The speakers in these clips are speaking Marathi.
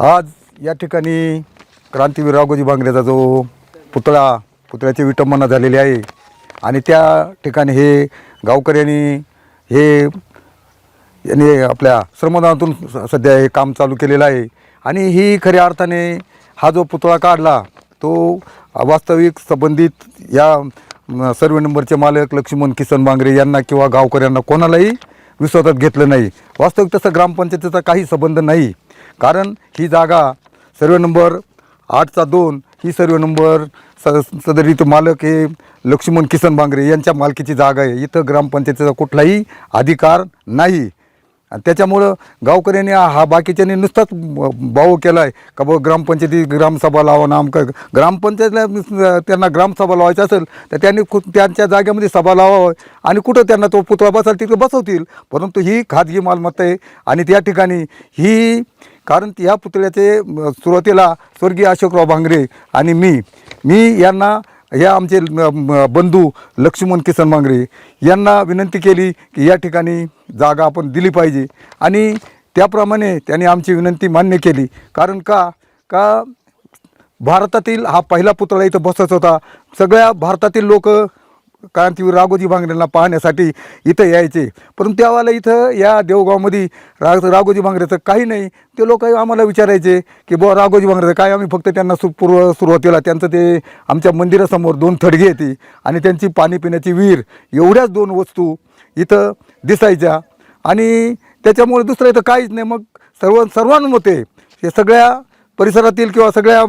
आज या ठिकाणी क्रांतीवीर राघोजी बांगरेचा जो पुतळा पुतळ्याची विटंबना झालेली आहे आणि त्या ठिकाणी हे गावकऱ्यांनी हे यांनी आपल्या श्रमदानातून स- सध्या हे काम चालू केलेलं आहे. आणि ही खऱ्या अर्थाने हा जो पुतळा काढला तो वास्तविक संबंधित या सर्व सर्वे नंबरचे मालक लक्ष्मण किसन बांगरे यांना किंवा गावकऱ्यांना कोणालाही विश्वासात घेतलं नाही. वास्तविक तसं ग्रामपंचायतीचा काही संबंध नाही. कारण ही जागा सर्वे नंबर आठचा दोन ही सर्वे नंबर स सदरीत मालक हे लक्ष्मण किसन बांगरे यांच्या मालकीची जागा आहे. इथं ग्रामपंचायतीचा कुठलाही अधिकार नाही. आणि त्याच्यामुळं गावकऱ्यांनी हा बाकीच्यांनी नुसताच भाव केला आहे का बाबा ग्रामपंचायती ग्रामसभा लावा ना आमका ग्रामपंचायतला नुस- त्यांना ग्रामसभा लावायची असेल तर त्यांनी खु त्यांच्या जागेमध्ये सभा लावावं आणि कुठं त्यांना तो पुतळा बसाल तिथे बसवतील. परंतु ही खाजगी मालमत्ता आहे आणि त्या ठिकाणी ही कारण या पुतळ्याचे सुरुवातीला स्वर्गीय अशोकराव भांगरे आणि मी मी यांना या आमचे बंधू लक्ष्मण किसन भांगरे यांना विनंती केली की या ठिकाणी जागा आपण दिली पाहिजे. आणि त्याप्रमाणे त्यांनी आमची विनंती मान्य केली. कारण का का भारतातील हा पहिला पुतळा इथं बसत होता. सगळ्या भारतातील लोक क्रांतीवीर राघोजी भांगरेंना पाहण्यासाठी इथं यायचे. परंतु त्यावेळेला इथं या देवगावमध्ये रा राघोजी भांगरेचं काही नाही. ते लोक आम्हाला विचारायचे की बुवा राघोजी भांगरेचं काय? आम्ही फक्त त्यांना सु पूर्व सुरुवातीला त्यांचं ते आमच्या मंदिरासमोर दोन थडगे येते आणि त्यांची पाणी पिण्याची विहीर एवढ्याच दोन वस्तू इथं दिसायच्या. आणि त्याच्यामुळे दुसरं इथं काहीच नाही. मग सर्व सर्वांमते हे सगळ्या परिसरातील किंवा सगळ्या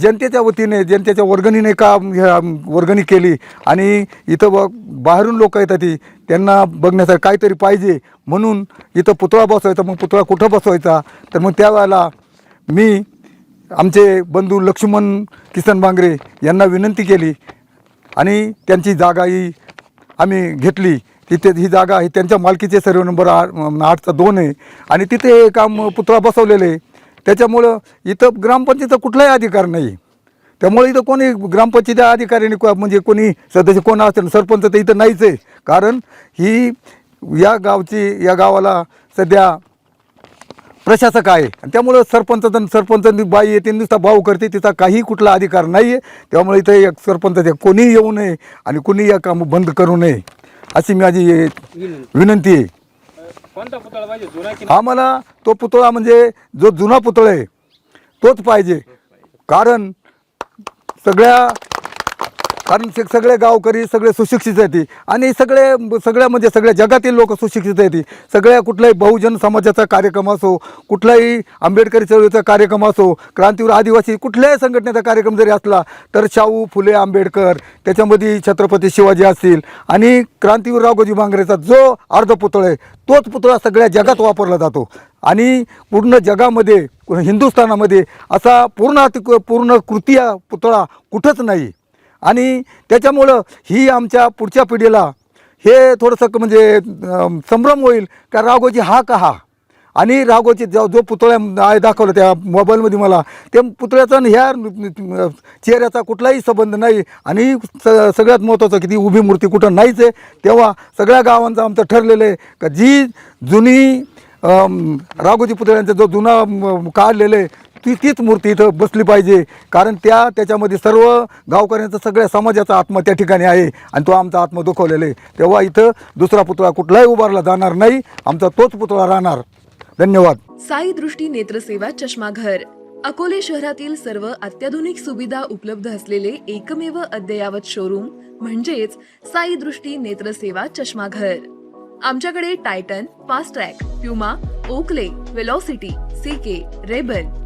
जनतेच्या वतीने जनतेच्या वर्गणीने का ह्या, वर्गणी केली आणि इथं ब बाहेरून लोक येतात ती त्यांना बघण्यासाठी काहीतरी पाहिजे म्हणून इथं पुतळा बसवायचा मग पुतळा कुठं बसवायचा? तर मग त्यावेळेला मी आमचे बंधू लक्ष्मण किसन बांगरे यांना विनंती केली आणि त्यांची जागा ही आम्ही घेतली. तिथे ही जागा ही त्यांच्या मालकीचे सर्व नंबर आठ आठचा दोन आहे. आणि तिथे काम पुतळा बसवलेले. आहे त्याच्यामुळं इथं ग्रामपंचायतीचा कुठलाही अधिकार नाही. त्यामुळे इथं कोणी ग्रामपंचायती अधिकाऱ्याने को- म्हणजे कोणी सदस्य कोण असेल सरपंच तर इथं नाहीच आहे. कारण ही या गावची या गावाला सध्या प्रशासक आहे. आणि त्यामुळं सरपंच सरपंच बाई येते नुसता भाऊ करते तिचा काही कुठला अधिकार नाही आहे. त्यामुळे इथं एक सरपंच आहे. कोणीही येऊ नये आणि कोणीही या काम बंद करू नये अशी माझी विनंती आहे. कोणता पुतळा पाहिजे? जुना की आम्हाला तो पुतळा म्हणजे जो जुना पुतळा आहे तोच पाहिजे. कारण सगळ्या कारण ते सगळे गावकरी सगळे सुशिक्षित आहेत. आणि सगळे सगळ्या म्हणजे सगळ्या जगातील लोक सुशिक्षित आहेत. सगळ्या कुठलाही बहुजन समाजाचा कार्यक्रम असो कुठलाही आंबेडकरी चळवळीचा कार्यक्रम असो क्रांतीवर आदिवासी कुठल्याही संघटनेचा कार्यक्रम जरी असला तर शाहू फुले आंबेडकर त्याच्यामध्ये छत्रपती शिवाजी असतील. आणि क्रांतीवीर राघोजी बांगरेचा जो अर्ध पुतळा आहे तोच पुतळा सगळ्या जगात वापरला जातो. आणि पूर्ण जगामध्ये हिंदुस्थानामध्ये असा पूर्ण पूर्ण कृती पुतळा कुठंच नाही. आणि त्याच्यामुळं ही आमच्या पुढच्या पिढीला हे थोडंसं म्हणजे संभ्रम होईल. का राघोजी हा का हा? आणि राघोजी जो जो पुतळ्या आहे दाखवलं त्या मोबाईलमध्ये मला त्या पुतळ्याचा आणि ह्या चेहऱ्याचा कुठलाही संबंध नाही. आणि स सगळ्यात महत्त्वाचं की ती उभी मूर्ती कुठं नाहीच आहे. तेव्हा सगळ्या गावांचं आमचं ठरलेलं आहे का जी जुनी राघोजी पुतळ्यांचा जो जुना काढलेलं आहे ती तीच मूर्ती इथं बसली पाहिजे. कारण त्या त्याच्यामध्ये सर्व गावकऱ्यांचा सगळ्या समाजाचा आत्मा त्या ठिकाणी आहे. आणि तो आमचा आत्मा दुखवलेला आहे. तेव्हा इथं दुसरा पुतळा कुठलाही उभारला जाणार नाही. आमचा तोच पुतळा राहणार. धन्यवाद. साई दृष्टी नेत्रसेवा चष्माघर. अकोले शहरातील सर्व अत्याधुनिक सुविधा उपलब्ध असलेले एकमेव अद्ययावत शोरूम म्हणजेच साई दृष्टी नेत्रसेवा चष्माघर. आमच्याकडे Titan Fastrack Puma Oakley Velocity CK Rayban